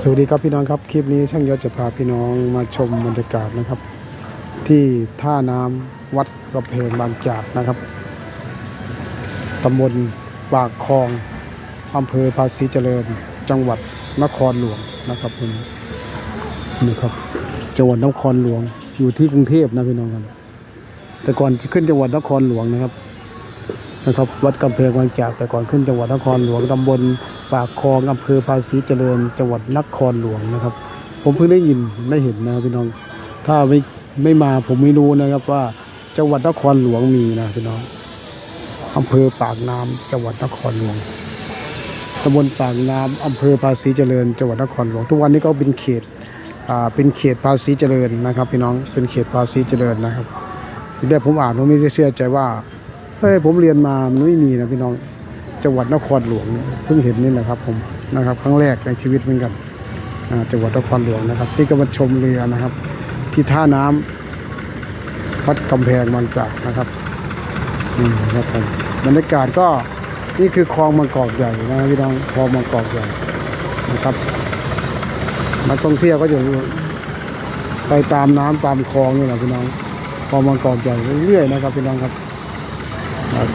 สวัสดีครับพี่น้องครับคลิปนี้ช่างยศจะพาพี่น้องมาชมบรรยากาศนะครับ ที่ท่าน้ำวัดกระเพงบางจากนะครับตำบลปากคลองอำเภอภาษีเจริญ จังหวัดนครหลวงนะครับพี่น้องนี่ครับ จังหวัดนครหลวงอยู่ที่กรุงเทพนะพี่น้องครับแต่ก่อนขึ้นจังหวัดนครหลวงนะครับ นะครับวัดกำแพงบางจากแต่ก่อนขึ้นจังหวัดนครหลวงตำบลปากคลองอำเภอภาษีเจริญ จังหวัดนครหลวงนะครับ ผมเพิ่งได้ยินได้เห็นนะพี่น้อง ถ้าไม่ไม่มาผมไม่รู้นะครับว่าจังหวัดนครหลวงมีนะพี่น้องอำเภอปากน้ำจังหวัดนครหลวงตำบลปากน้ำอำเภอภาษีเจริญ จังหวัดนครหลวงทุกวันนี้ก็เป็นเขตอ่าเป็นเขตภาษีเจริญนะครับ พี่น้องเป็นเขตภาษีเจริญนะครับทีแรกผมอ่านผมไม่ได้เชื่อใจว่า เฮ้ผมเรียนมามันไม่มีนะพี่น้องจังหวัดนครหลวงเพิ่งเห็นนี่แหละครับผมนะครับครั้งแรกในชีวิตเหมือนกันจังหวัดนครหลวงนะครับนี่ก็มาชมเรือนะครับ ที่ท่าน้ำวัดกำแพงบางจากนะครับนี่ครับผมบรรยากาศก็นี่คือคลองบางกอกใหญ่นะพี่น้องคลองบางกอกใหญ่นะครับนักท่องเที่ยวก็จะไปตามน้ำตามคลองนี่แหละพี่น้องคลองบางกอกใหญ่เรื่อยๆนะครับพี่น้องครับ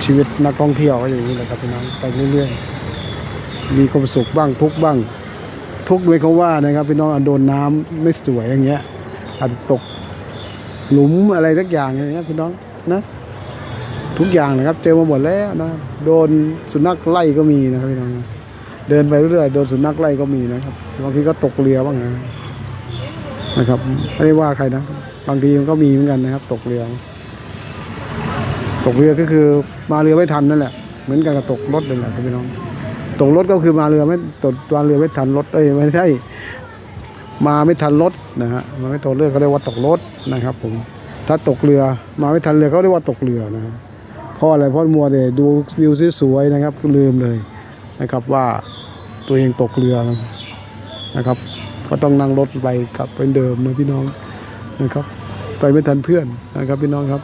ชีวิตนักท่องเที่ยวก็อย่างนี้แหละครับพี่น้องไปเรื่อยๆมีความสุขบ้างทุกบ้าง ทุกด้วยเขาว่านะครับพี่น้องโดนน้ำไม่สวยอย่างเงี้ย อาจจะตกหลุมอะไรสักอย่างอย่างเงี้ยพี่น้องนะทุกอย่างนะครับ เจอมาหมดแล้วนะโดนสุนัขไล่ก็มีนะครับพี่น้องเดินไปเรื่อยๆโดนสุนัขไล่ก็มีนะครับบางทีก็ตกเรือบ้างนะนะครับไม่ได้ว่าใครนะ บางทีมันก็มีเหมือนกันนะครับ ตกเรือ กเรือก็คือมาเรือไม่ทันนั่นแหละ เหมือนกันกับตกรถนั่นแหละพี่น้อง ตกรถก็คือมาเรือไม่ตกมาเรือไม่ทันรถเอ้ยไม่ใช่ มาไม่ทันรถนะฮะมาไม่ตกเรือเขาเรียกว่าตกรถนะครับ ผม ถ้าตกเรือมาไม่ทันเรือเขาเรียกว่าตกเรือนะครับเพราะอะไรเพราะมัวแต่ดูวิวสวยๆนะครับลืมเลยนะครับว่าตัวเองตกเรือนะครับ ก็ต้องนั่งรถไปกลับเป็นเดิมนะพี่น้องนะครับ ไปไม่ทันเพื่อนนะครับพี่น้องครับ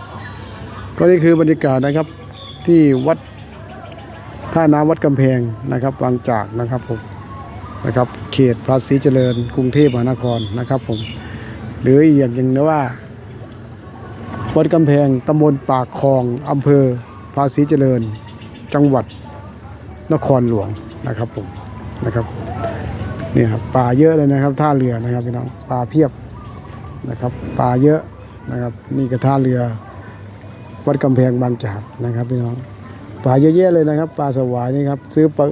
ก็นี่คือบรรยากาศนะครับที่วัดท่าน้ำวัดกำแพงนะครับบางจากนะครับผมนะครับ เขตภาษีเจริญ กรุงเทพมหานครนะครับผมหรืออีกอย่างหนึ่งนะว่า วัดกำแพงตำบลปากคลองอำเภอภาษีเจริญ จังหวัดนครหลวงนะครับผมนะครับเนี่ยครับปลาเยอะเลยนะครับ ท่าเรือนะครับพี่น้องปลาเพียบนะครับปลาเยอะนะครับ นี่ก็ท่าเรือ วัดกำแพงบางจากนะครับพี่น้องปลาเยอะแยะเลยนะครับปลาสวายนี่ครับซื้อปลา